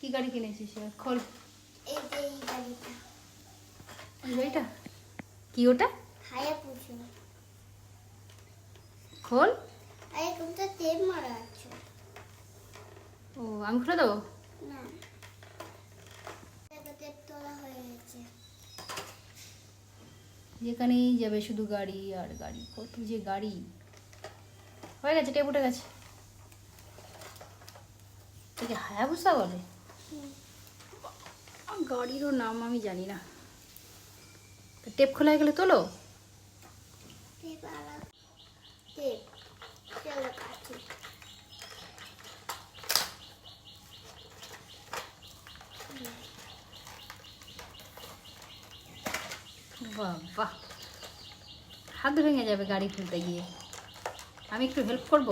কি গাড়ি কিনেছিস? খোল। এই গাড়িটা। কি ওটা? খোল। ও আমি খুলে দেবো? হয়ে যেখানেই যাবে শুধু গাড়ি আর গাড়ি। কত যে গাড়ি। হয়ে গেছে টেপ উঠে গেছে। একে হায়াবুসা বলে। গাড়িরও নাম আমি জানি না। টেপ খোলা হয়ে গেলে তোলো? বাহ হাত ভেঙে যাবে গাড়ি খুলতে গিয়ে। আমি একটু হেল্প করব?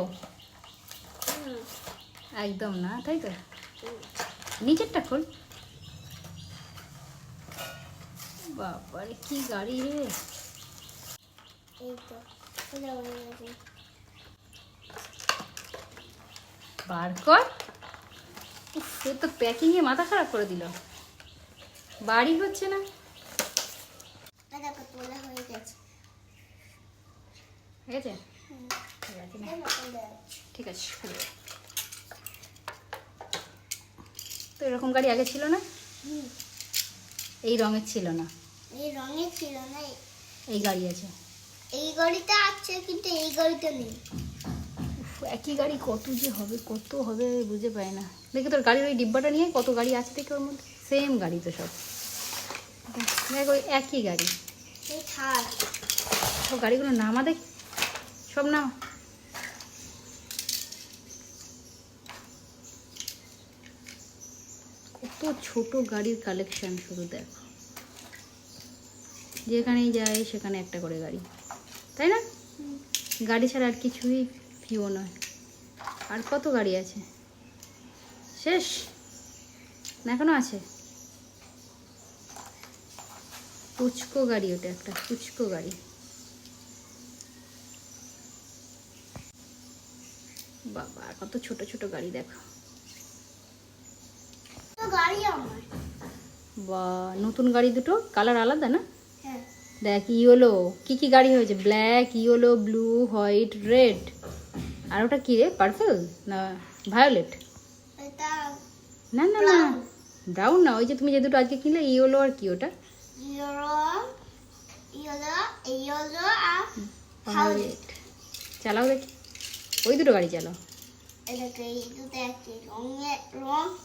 একদম না তাই তো? হুম। নিচেরটা খোল। বাবারে কি গাড়ি রে। বার কর। এ তো প্যাকিংয়ে মাথা খারাপ করে দিল। বাড়ি হচ্ছে না। ঠিক আছে ঠিক আছে নে। এই মতন দেওয়া ঠিক আছে খুলে দে। তো এরকম গাড়ি আগে ছিল না? এই রঙের ছিল না। এই রঙের ছিল না এই- গাড়ি আছে। এই গাড়িটা আছে কিন্তু এই গাড়িটা নেই। একই গাড়ি কত যে হবে কত হবে বুঝে পাই না। দেখি তোর গাড়ির ওই ডিব্বাটা নিয়ে কত গাড়ি আছে দেখি ওর মধ্যে। সেম গাড়ি তো সব। দেখ ওই একই গাড়ি। সব গাড়িগুলো নামা দেখ। সব নাম। ছোট গাড়ির কালেকশন শুধু দেখো। যেখানেই যাই সেখানে একটা করে গাড়ি। তাই না? গাড়ি ছাড়া আর কিছুই প্রিয় নয়। আর কত গাড়ি আছে? শেষ? না এখনও আছে? পুচকো গাড়ি ওটা একটা, পুচকো গাড়ি। বাবা, কত ছোট ছোট গাড়ি দেখো। বা নতুন গাড়ি দুটো? কালার আলাদা না? হ্যাঁ। দেখ ইয়েলো। কি কি গাড়ি হয়েছে? Black yellow blue white red. আর ওটা কি রে? পার্পল? না ভায়োলেট? না না না ব্রাউন। না ওই যে তুমি যে দুটো আজকে কিনলে ইয়েলো আর কি ওটা? চালাও দেখি। ওই দুটো গাড়ি চালাও।